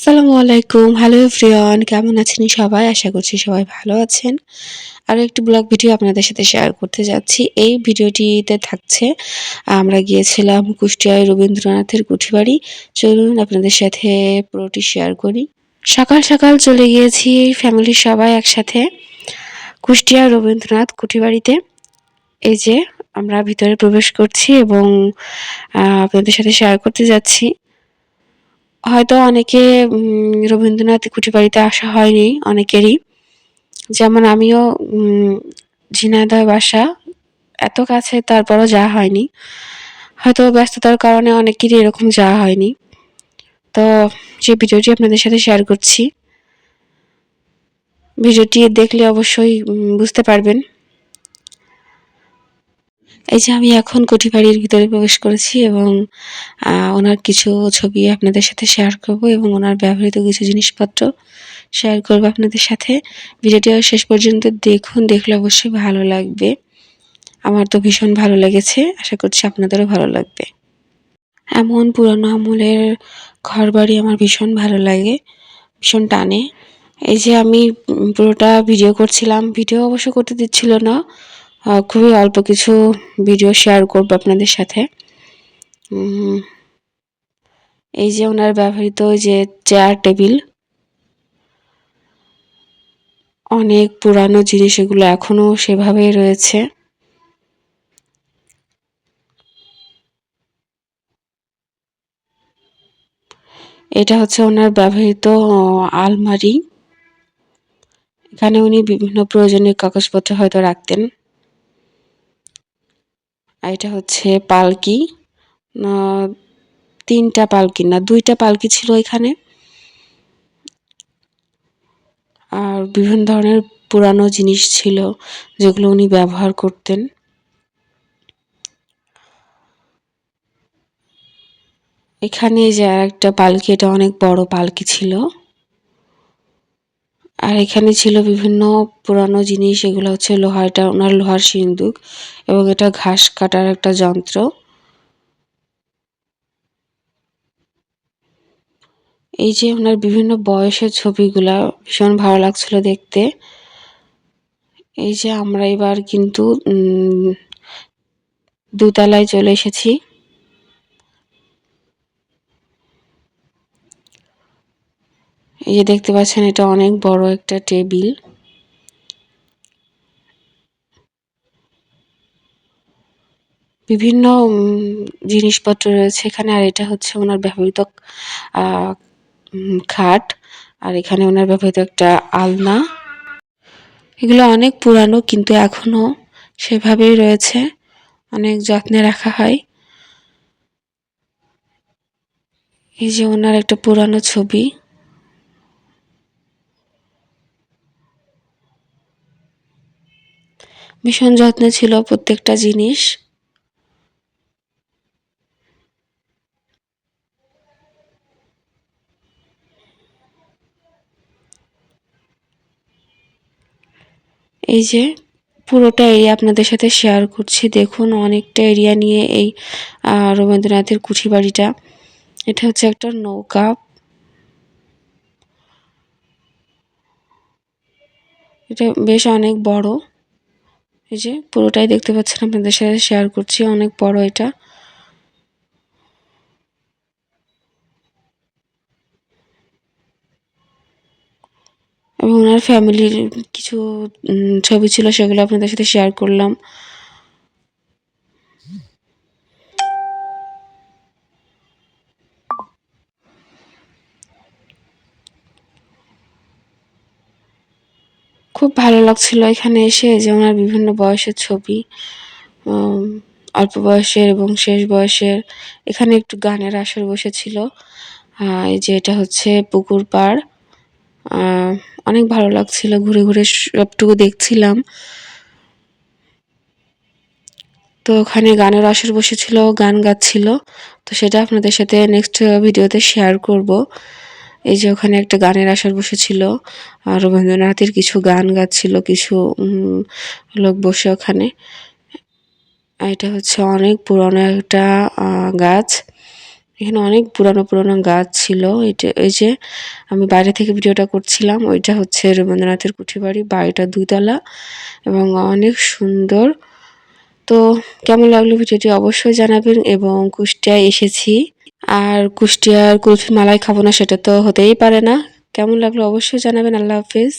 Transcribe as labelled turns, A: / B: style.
A: আসসালামু আলাইকুম hello everyone কেমন আছেন সবাই? আশা করছি সবাই ভালো আছেন। আরও একটি ব্লগ ভিডিও আপনাদের সাথে শেয়ার করতে যাচ্ছি। এই ভিডিওটিতে থাকছে আমরা গিয়েছিলাম কুষ্টিয়ায় রবীন্দ্রনাথের কুঠিবাড়ি। চলুন আপনাদের সাথে পুরোটি শেয়ার করি। সকাল সকাল চলে গিয়েছি ফ্যামিলির সবাই একসাথে কুষ্টিয়া রবীন্দ্রনাথ কুঠিবাড়িতে। এই যে আমরা ভিতরে প্রবেশ করছি এবং আপনাদের সাথে শেয়ার করতে যাচ্ছি। হয়তো অনেকে রবীন্দ্রনাথ কুঠিবাড়িতে আসা হয়নি অনেকেরই। যেমন আমিও ঝিনাইদহ বাসা এত কাছে, তারপরও যাওয়া হয়নি। হয়তো ব্যস্ততার কারণে অনেকেরই এরকম যাওয়া হয়নি। তো যে ভিডিওটি আপনাদের সাথে শেয়ার করছি, ভিডিওটি দেখলে অবশ্যই বুঝতে পারবেন। এই যে আমি এখন কোঠি বাড়ির ভিতরে প্রবেশ করেছি এবং ওনার কিছু ছবি আপনাদের সাথে শেয়ার করব এবং ওনার ব্যবহৃত কিছু জিনিসপত্র শেয়ার করব আপনাদের সাথে। ভিডিওটি শেষ পর্যন্ত দেখুন, দেখলে অবশ্যই ভালো লাগবে। আমার তো ভীষণ ভালো লেগেছে, আশা করছি আপনাদেরও ভালো লাগবে। এমন পুরনো আমলের ঘর বাড়ি আমার ভীষণ ভালো লাগে, ভীষণ টানে। এই যে আমি পুরোটা ভিডিও করছিলাম ভিডিও অবশ্য করতে দিচ্ছিল না। খুবই অল্প কিছু ভিডিও শেয়ার করব আপনাদের সাথে। এই যে ওনার ব্যবহৃত যে চেয়ার টেবিল অনেক পুরানো জিনিস এগুলো এখনও সেভাবেই রয়েছে। এটা হচ্ছে ওনার ব্যবহৃত আলমারি। এখানে উনি বিভিন্ন প্রয়োজনীয় কাগজপত্র হয়তো রাখতেন। এটা হচ্ছে পালকি। তিনটা পালকি না, দুইটা পালকি ছিল এখানে। আর বিভিন্ন ধরনের পুরানো জিনিস ছিল যেগুলো উনি ব্যবহার করতেন। এখানে যে আর একটা পালকি, এটা অনেক বড় পালকি ছিল। আর এখানে ছিল বিভিন্ন পুরানো জিনিস, এগুলো হচ্ছে লোহা এটা ওনার লোহার সিন্দুক এবং এটা ঘাস কাটার একটা যন্ত্র। এই যে ওনার বিভিন্ন বয়সের ছবিগুলা, ভীষণ ভালো লাগছিল দেখতে। এই যে আমরা এবার কিন্তু দুতলায় চলে এসেছি। এই যে দেখতে পাচ্ছেন, এটা অনেক বড় একটা টেবিল। বিভিন্ন জিনিসপত্র রয়েছে এখানে, আর এটা হচ্ছে ওনার ব্যবহৃত খাট, আর এখানে ওনার ব্যবহৃত একটা আলনা। এগুলো অনেক পুরানো, কিন্তু এখনও সেভাবেই রয়েছে, অনেক যত্নে রাখা হয়। এই যে ওনার একটা পুরানো ছবি। ভীষণ যত্নে ছিল প্রত্যেকটা জিনিস। এই যে পুরোটা এরিয়া আপনাদের সাথে শেয়ার করছি। দেখুন, অনেকটা এরিয়া নিয়ে এই রবীন্দ্রনাথের কুঠি বাড়িটা এটা হচ্ছে একটা নৌকা। এটা বেশ অনেক বড়। এই যে পুরোটাই দেখতে পাচ্ছেন, আপনাদের সাথে শেয়ার করছি, অনেক বড় এটা। এবং ওনার ফ্যামিলির কিছু ছবি ছিল, সেগুলো আপনাদের সাথে শেয়ার করলাম। খুব ভালো লাগছিল এখানে এসে যে ওনার বিভিন্ন বয়সের ছবি অল্প বয়সের এবং শেষ বয়সের। এখানে একটু গানের আসর বসেছিল। এই যে এটা হচ্ছে পুকুর পাড়। অনেক ভালো লাগছিল, ঘুরে ঘুরে সবটুকু দেখছিলাম। তো ওখানে গানের আসর বসেছিল, গান গাচ্ছিল। তো সেটা আপনাদের সাথে নেক্সট ভিডিওতে শেয়ার করব। এই যে ওখানে একটা গানের আসর বসেছিল আর রবীন্দ্রনাথের কিছু গান গাচ্ছিল, কিছু লোক বসে ওখানে। এটা হচ্ছে অনেক পুরনো একটা গাছ। এখানে অনেক পুরানো পুরানো গাছ ছিল। এটা, এই যে আমি বাইরে থেকে ভিডিওটা করছিলাম, ওইটা হচ্ছে রবীন্দ্রনাথের কুঠি বাড়ি বাড়িটা দুইতলা এবং অনেক সুন্দর। তো কেমন লাগল ভিডিওটি অবশ্যই জানাবেন এবং কুষ্টিয়ায় এসেছি। আর কুষ্টিয়ার কুলফি মালাই খাব না, সেটা তো হতেই পারে না। কেমন লাগল অবশ্যই জানাবেন। আল্লাহ হাফিজ।